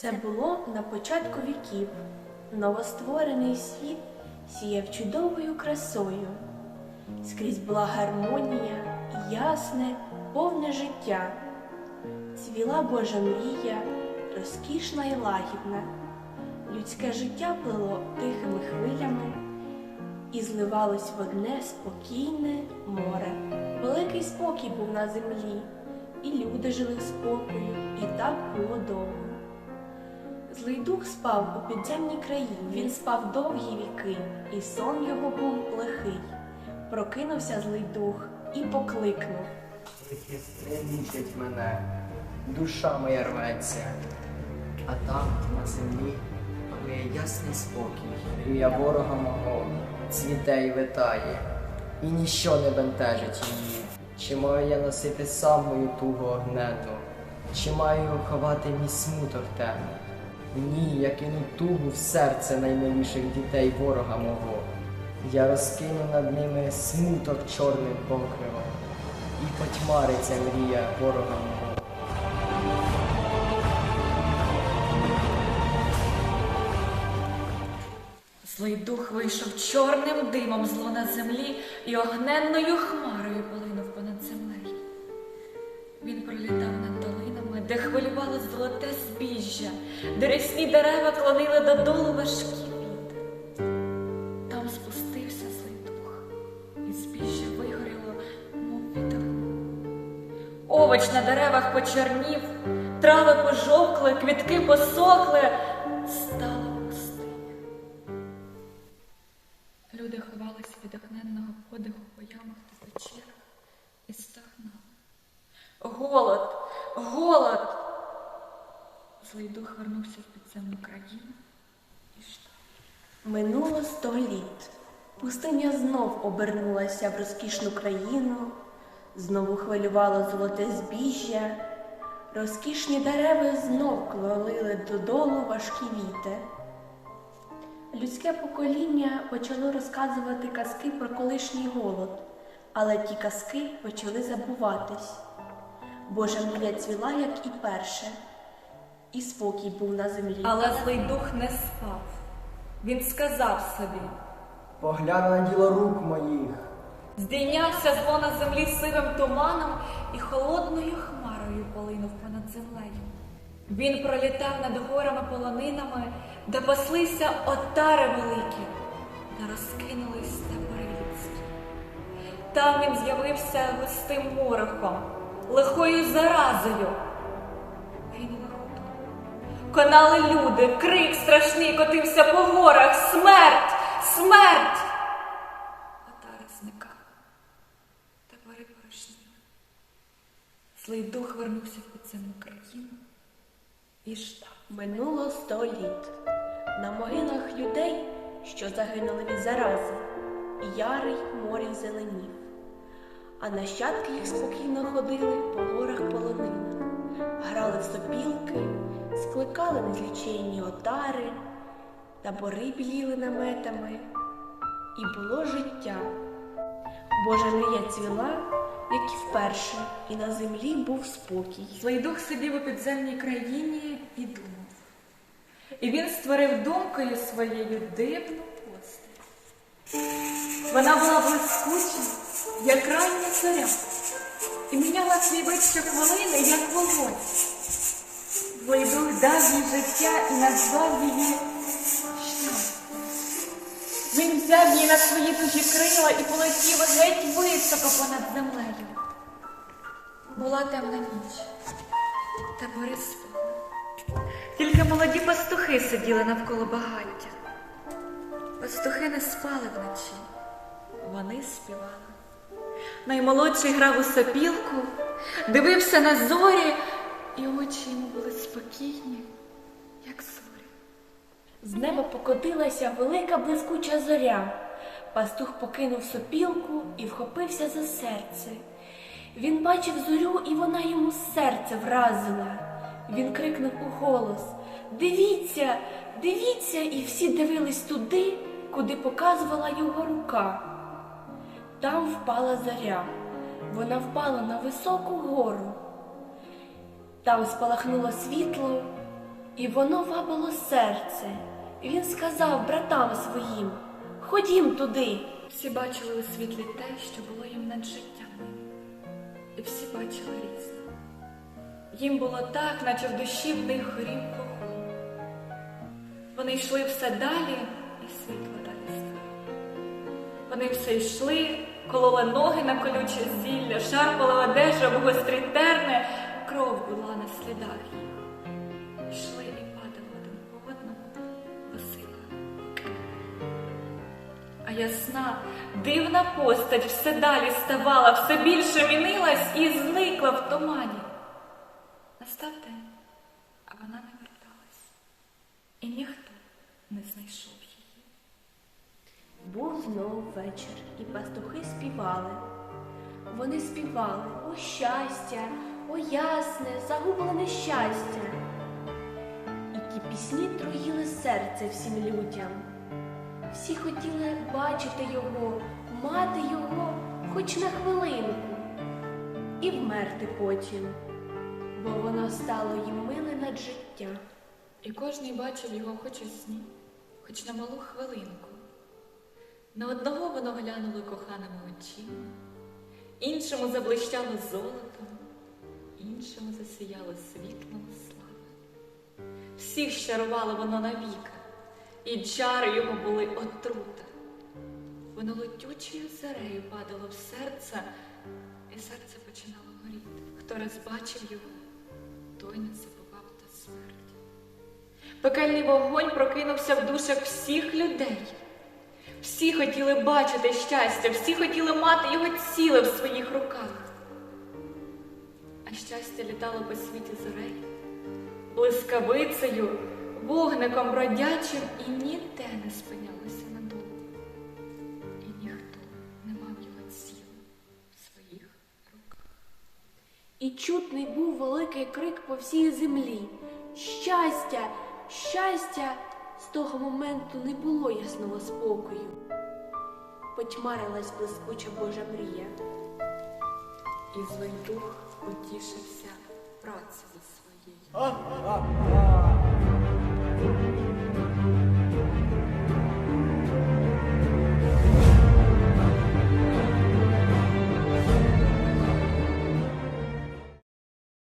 Це було на початку віків. Новостворений світ сіяв чудовою красою. Скрізь була гармонія, ясне, повне життя. Цвіла Божа мрія, розкішна і лагідна. Людське життя плило тихими хвилями і зливалось в одне спокійне море. Великий спокій був на землі, і люди жили в спокою, і так було довго. Злий дух спав у підземній країні. Він спав довгі віки, і сон його був лихий. Прокинувся злий дух і покликнув. Не мучить мене, душа моя рветься, а там, на землі, панує ясний спокій. Рія ворога мого цвіте і витає, і ніщо не бентежить її. Чи маю я носити сам мою тугу огненну, чи маю ховати мій смуток темний? Ні, я кину тугу в серце наймиліших дітей ворога мого. Я розкину над ними смуток чорним покривом, і потьмариться мрія ворога мого. Злий дух вийшов чорним димом з лона землі і огненною хмарою полинув понад землею. Він пролітав долинами, де хвилювало золоте збіжжя, де рясні дерева клонили додолу важкі вітри. Там спустився злий дух, і збіжжя вигоріло, мов вітрило. Овоч на деревах почернів, трави пожовкли, квітки посохли, стала пустиня. Люди ховалися від огненного подиху по ямах та печерах і стогнали. Голод, голод! Злий дух вернувся в підземну країну і що? Минуло сто літ. Пустиня знов обернулася в розкішну країну, знову хвилювало золоте збіжжя, розкішні дерева знов клолили додолу важкі віти. Людське покоління почало розказувати казки про колишній голод, але ті казки почали забуватись. Божа мрія цвіла, як і перше, і спокій був на землі. Але злий дух не спав. Він сказав собі. Погляну на діло рук моїх. Здійнявся з лона землі сивим туманом і холодною хмарою полинув понад землею. Він пролітав над горами полонинами, де паслися отари великі, та розкинулись табори людські. Там він з'явився густим морохом, лихою заразою. Конали люди, крик страшний котився по горах. Смерть! Смерть! Отари зникали. Табори порожніли. Злий дух вернувся в підземну країну і ждав. Минуло сто літ. На могилах людей, що загинули від зарази, ярий морів зеленів, а нащадки їх спокійно ходили по горах полонина, грали в сопілки, скликали незліченні отари, табори біліли наметами, і було життя. Божа мрія цвіла, як і вперше, і на землі був спокій. Злий дух сидів у підземній країні і думав. І він створив думкою своєю дивну постать. Вона була блискуча, як рання зоря, і міняла свій вид щохвилини, як вогонь. Злий дух дав їй життя і назвав її щастя. Він взяв її на свої дужі крила і полетів геть високо понад землею. Була темна ніч, табори спали. Тільки молоді пастухи сиділи навколо багаття. Пастухи не спали вночі, вони співали. Наймолодший грав у сопілку, дивився на зорі, і очі йому були спокійні, як зорі. З неба покотилася велика блискуча зоря. Пастух покинув сопілку і вхопився за серце. Він бачив зорю, і вона йому серце вразила. Він крикнув у голос Дивіться, дивіться, і всі дивились туди, куди показувала його рука. Там впала зоря. Вона впала на високу гору. Там спалахнуло світло, І воно вабило серце. І він сказав братам своїм: Ходім туди. Всі бачили у світлі те, що було їм над життям. І всі бачили різне. Їм було так, наче в душі в них горів вогонь. Вони йшли все далі, і світло далі ставало. Вони все йшли, кололи ноги на колюче зілля, шарпали одежу об гострі терни, кров була на слідах їх. Йшли і падали один по одному, посипали. А ясна, дивна постать все далі ставала, все більше мінилась і зникла в тумані. Настав день, а вона не верталась, і ніхто не знайшов. Був знову вечір, і пастухи співали. Вони співали о щастя, о ясне, загублене щастя. І ті пісні троїли серце всім людям. Всі хотіли бачити його, мати його хоч на хвилинку і вмерти потім, бо воно стало їм миле над життя. І кожний бачив його хоч у сні, хоч на малу хвилинку. На одного воно глянуло коханими очима, іншому заблищало золотом, іншому засіяло світлом слави. Всіх щарувало воно навіка, і чари його були отрута. Воно летючою зарею падало в серце, і серце починало горіти. Хто раз бачив його, той не забував до смерті. Пекельний вогонь прокинувся в душах всіх людей. Всі хотіли бачити щастя, всі хотіли мати його ціле в своїх руках. А щастя літало по світі зорей, блискавицею, вогником бродячим і ніде не спинялося надовго. І ніхто не мав його ціле в своїх руках. І чутний був великий крик по всій землі. Щастя, щастя! З того моменту не було ясного спокою. Потьмарилась блискуча Божа мрія. І злий дух потішився працею своєю.